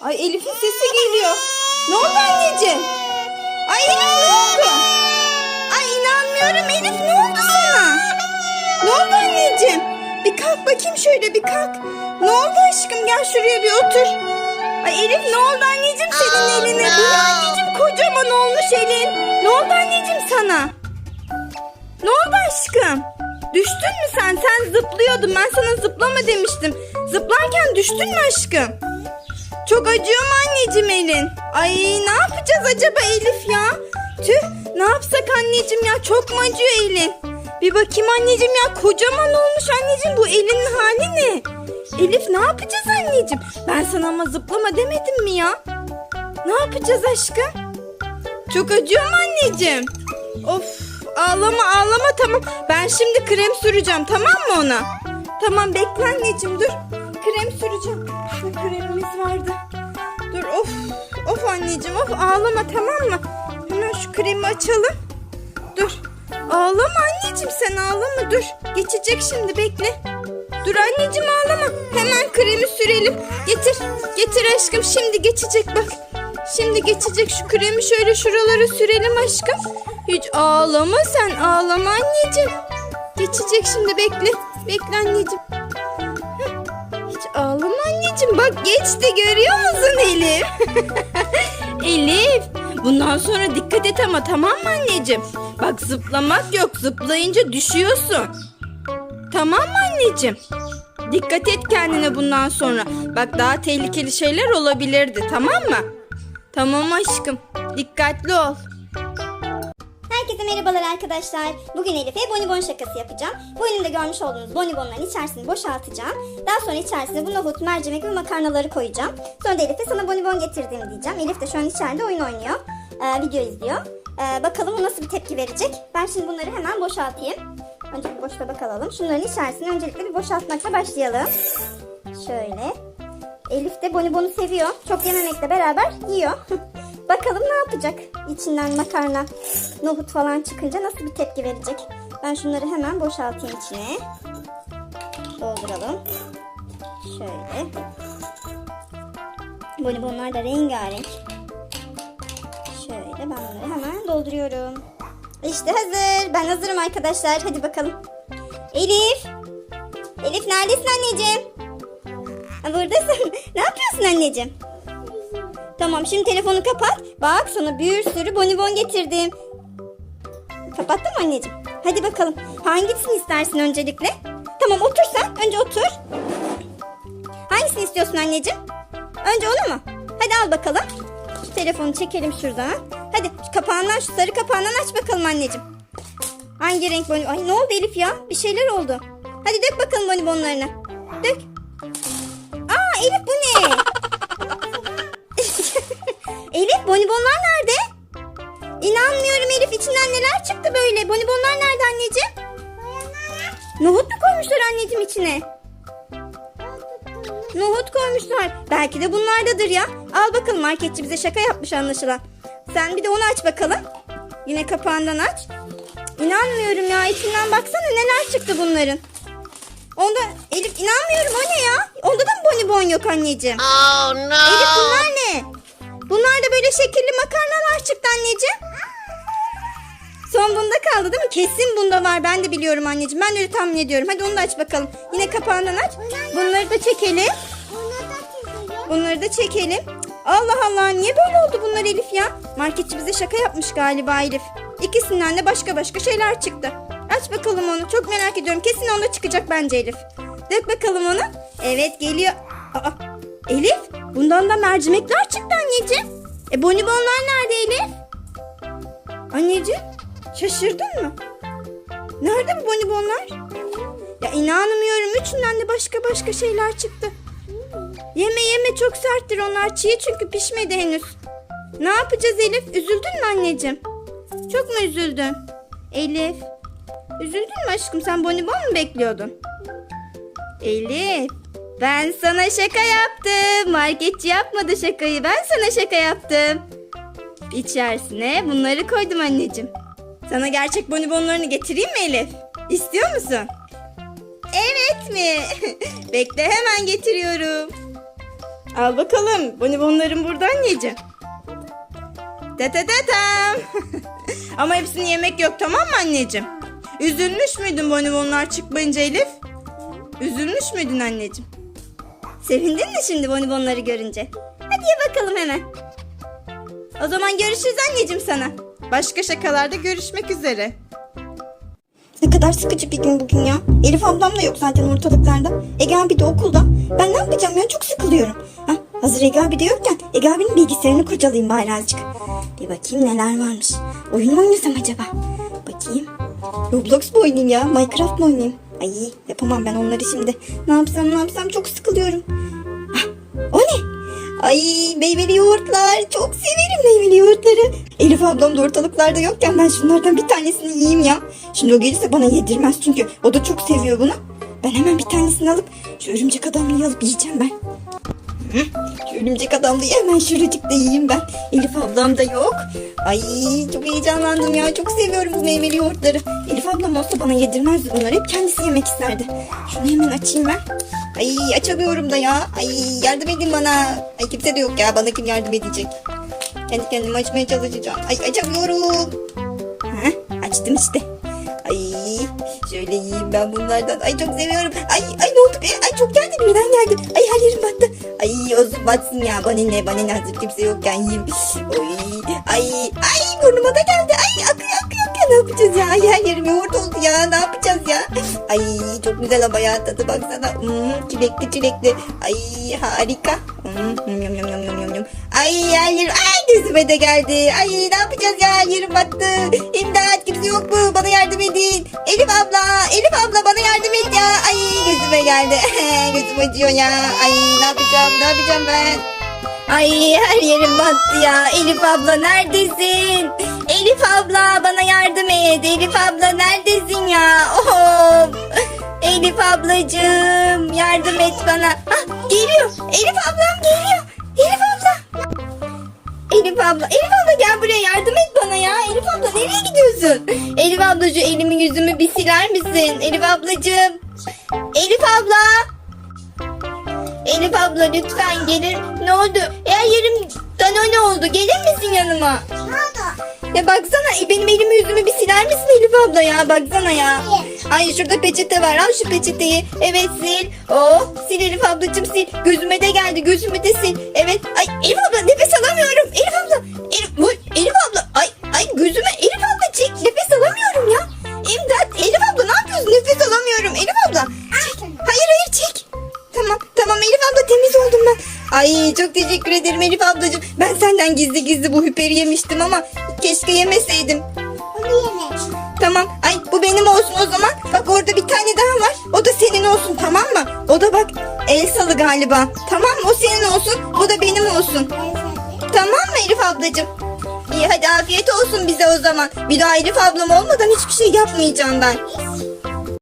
Ay Elif'in sesi geliyor. Ne oldu anneciğim? Ay Elif ne oldu? Ay inanmıyorum Elif ne oldu sana? Ne oldu anneciğim? Bir kalk bakayım şöyle bir kalk. Ne oldu aşkım gel şuraya bir otur. Ay Elif ne oldu anneciğim senin eline? Bu ne anneciğim kocaman olmuş elin. Ne oldu anneciğim sana? Ne oldu aşkım? Düştün mü sen? Sen zıplıyordun. Ben sana zıplama demiştim. Zıplarken düştün mü aşkım? Çok acıyor mu anneciğim elin? Ay ne yapacağız acaba Elif ya? Tüh ne yapsak anneciğim ya çok mu acıyor elin? Bir bakayım anneciğim ya kocaman olmuş anneciğim bu elinin hali ne? Elif ne yapacağız anneciğim? Ben sana ama zıplama demedim mi ya? Ne yapacağız aşkım? Çok acıyor mu anneciğim? Of ağlama ağlama tamam. Ben şimdi krem süreceğim tamam mı ona? Tamam bekle anneciğim dur. Krem süreceğim. Şu kremimiz vardı. Dur of of anneciğim of ağlama tamam mı? Hemen şu kremi açalım. Dur. Ağlama anneciğim sen ağlama dur. Geçecek şimdi bekle. Dur anneciğim ağlama. Hemen kremi sürelim. Getir. Getir aşkım şimdi geçecek bak. Şimdi geçecek şu kremi şöyle şuralara sürelim aşkım. Hiç ağlama sen ağlama anneciğim. Geçecek şimdi bekle. Bekle anneciğim. Ağlama anneciğim. Bak geçti görüyor musun Elif? Elif. Bundan sonra dikkat et ama tamam mı anneciğim? Bak zıplamak yok. Zıplayınca düşüyorsun. Tamam mı anneciğim? Dikkat et kendine bundan sonra. Bak daha tehlikeli şeyler olabilirdi tamam mı? Tamam aşkım. Dikkatli ol. Herkese merhabalar arkadaşlar. Bugün Elif'e bonibon şakası yapacağım. Bu elimde görmüş olduğunuz bonibonların içerisini boşaltacağım. Daha sonra içerisine bu nohut, mercimek ve makarnaları koyacağım. Sonra da Elif'e sana bonibon getirdim diyeceğim. Elif de şu an içeride oyun oynuyor. Ee, video izliyor. Ee, bakalım o nasıl bir tepki verecek. Ben şimdi bunları hemen boşaltayım. Önce bir boşta bakalım. Şunların içerisini öncelikle bir boşaltmakla başlayalım. Şöyle. Elif de bonibonu seviyor. Çok yememekle beraber yiyor. Bakalım ne yapacak? İçinden makarna, nohut falan çıkınca nasıl bir tepki verecek? Ben şunları hemen boşaltayım içine. Dolduralım. Şöyle. Bonibonlar da rengarenk. Şöyle ben bunları hemen dolduruyorum. İşte hazır. Ben hazırım arkadaşlar. Hadi bakalım. Elif. Elif neredesin anneciğim? Buradasın. ne yapıyorsun anneciğim? Tamam şimdi telefonu kapat. Bak sana bir sürü bonibon getirdim. Kapattın mı anneciğim? Hadi bakalım. Hangisini istersin öncelikle? Tamam otur sen. Önce otur. Hangisini istiyorsun anneciğim? Önce onu mu? Hadi al bakalım. Şu telefonu çekelim şuradan. Hadi şu kapağından şu sarı kapağından aç bakalım anneciğim. Hangi renk bonibon? Ay ne oldu Elif ya? Bir şeyler oldu. Hadi dök bakalım bonibonlarını. Dök. Aa Elif bu ne? Elif bonibonlar nerede? İnanmıyorum Elif içinden neler çıktı böyle? Bonibonlar nerede anneciğim? Nohut mu koymuşlar anneciğim içine? Nohut koymuşlar. Belki de bunlardadır ya. Al bakalım marketçi bize şaka yapmış anlaşılan. Sen bir de onu aç bakalım. Yine kapağından aç. İnanmıyorum ya içinden baksana neler çıktı bunların. Onda Elif inanmıyorum o ne ya? Onda da mı bonibon yok anneciğim? Oh no! Elif bunlar? Bunlar da böyle şekilli makarnalar çıktı anneciğim. Son bunda kaldı değil mi? Kesin bunda var. Ben de biliyorum anneciğim. Ben de öyle tahmin ediyorum. Hadi onu da aç bakalım. Yine kapağından aç. Bunları da çekelim. Bunları da çekelim. Allah Allah niye böyle oldu bunlar Elif ya? Marketçi bize şaka yapmış galiba Elif. İkisinden de başka başka şeyler çıktı. Aç bakalım onu. Çok merak ediyorum. Kesin onda çıkacak bence Elif. Dök bakalım onu. Evet geliyor. Aa, Elif bundan da mercimekler çıktı anneciğim. E bonibonlar nerede Elif? Anneciğim şaşırdın mı? Nerede bu bonibonlar? Ya inanmıyorum. Üçünden de başka başka şeyler çıktı. Yeme yeme çok serttir onlar. Çiğ çünkü pişmedi henüz. Ne yapacağız Elif? Üzüldün mü anneciğim? Çok mu üzüldün? Elif. Üzüldün mü aşkım? Sen bonibon mu bekliyordun? Elif. Ben sana şaka yaptım. Marketçi yapmadı şakayı. Ben sana şaka yaptım. İçerisine bunları koydum anneciğim. Sana gerçek bonibonlarını getireyim mi Elif? İstiyor musun? Evet mi? Bekle hemen getiriyorum. Al bakalım. Bonibonların burada anneciğim. Detetetem. Ama hepsini yemek yok tamam mı anneciğim? Üzülmüş müydün bonibonlar çıkmayınca Elif? Üzülmüş müydün anneciğim? Sevindin mi şimdi bonibonları görünce? Hadi ye bakalım hemen. O zaman görüşürüz anneciğim sana. Başka şakalarda görüşmek üzere. Ne kadar sıkıcı bir gün bugün ya. Elif ablam da yok zaten ortalıklarda. Ege abi de okulda. Ben ne yapacağım ya çok sıkılıyorum. Hah, hazır Ege abi de yokken Ege abinin bilgisayarını kurcalayayım bari azıcık. Bir bakayım neler varmış. Oyun mu oynasam acaba? Bakayım. Roblox mu oynayayım ya? Minecraft mı oynayayım? Ay yapamam ben onları şimdi. Ne yapsam ne yapsam çok sıkılıyorum. Ah, o ne? Ay meyveli yoğurtlar. Çok severim meyveli yoğurtları. Elif ablam da ortalıklarda yokken ben şunlardan bir tanesini yiyeyim ya. Şimdi o gelirse bana yedirmez çünkü o da çok seviyor bunu. Ben hemen bir tanesini alıp şu örümcek adamlıyı alıp yiyeceğim ben. Örümcek adamlıyı hemen şuracıkta yiyeyim ben. Elif ablam da yok. Ay çok heyecanlandım ya. Çok seviyorum bu meyveli yoğurtları. Elif ablam olsa bana yedirmezdi bunları. Hep kendisi yemek isterdi. Şunu hemen açayım ben. Ay açamıyorum da ya. Ay yardım edin bana. Ay kimse de yok ya. Bana kim yardım edecek? Kendi kendime açmaya çalışacağım. Ay açamıyorum. Heh, açtım işte. Ay şöyle yiyeyim ben bunlardan. Ay çok seviyorum. Ay ay ne oldu? Ay çok geldi birden geldi. Ay her yerim battı. Ay olsun batsın ya. Bana ne bana ne hazır kimse yokken yiyeyim. Oy, ay ay burnuma da geldi. Ay akıyor akıyor akıyor. Ne yapacağız ya? Ay her yerim yoğurt oldu ya. Ne yapacağız ya? Ay çok güzel ama ya tadı baksana. Hmm, çilekli çilekli. Ay harika. Hmm, yum, yum, yum, yum, yum, yum. Ay her yerim. Ay gözüme de geldi. Ay ne yapacağız ya? Her yerim battı. Geldi. Gözüm acıyor ya. Ay ne yapacağım? Ne yapacağım ben? Ay her yerim battı ya. Elif abla neredesin? Elif abla bana yardım et. Elif abla neredesin ya? Oh. Elif ablacığım yardım et bana. Ah geliyor. Elif ablam geliyor. Elif abla. Elif abla, Elif abla gel buraya yardım et bana ya. Elif abla nereye gidiyorsun? Elif ablacığım elimi yüzümü bir siler misin? Elif ablacığım. Elif abla. Elif abla lütfen gelir. Ne oldu? Eğer yerim dana ne oldu? Gelir misin yanıma? Ne oldu? Ya baksana e, benim elimi yüzümü bir siler misin Elif abla ya? Baksana ya. Ay şurada peçete var. Al şu peçeteyi. Evet sil. Oh sil Elif ablacığım sil. Gözüme de geldi. Gözümü de sil. Evet. Ay Elif abla nefes alamıyorum. Elif abla. Elif, Elif abla. Ay ay gözüme Elif Ay çok teşekkür ederim Elif ablacığım. Ben senden gizli gizli bu hüperi yemiştim ama keşke yemeseydim. Onu yemek. Tamam. Ay bu benim olsun o zaman. Bak orada bir tane daha var. O da senin olsun tamam mı? O da bak Elsa'lı galiba. Tamam mı? O senin olsun. Bu da benim olsun. Tamam mı Elif ablacığım? İyi hadi afiyet olsun bize o zaman. Bir daha Elif ablam olmadan hiçbir şey yapmayacağım ben.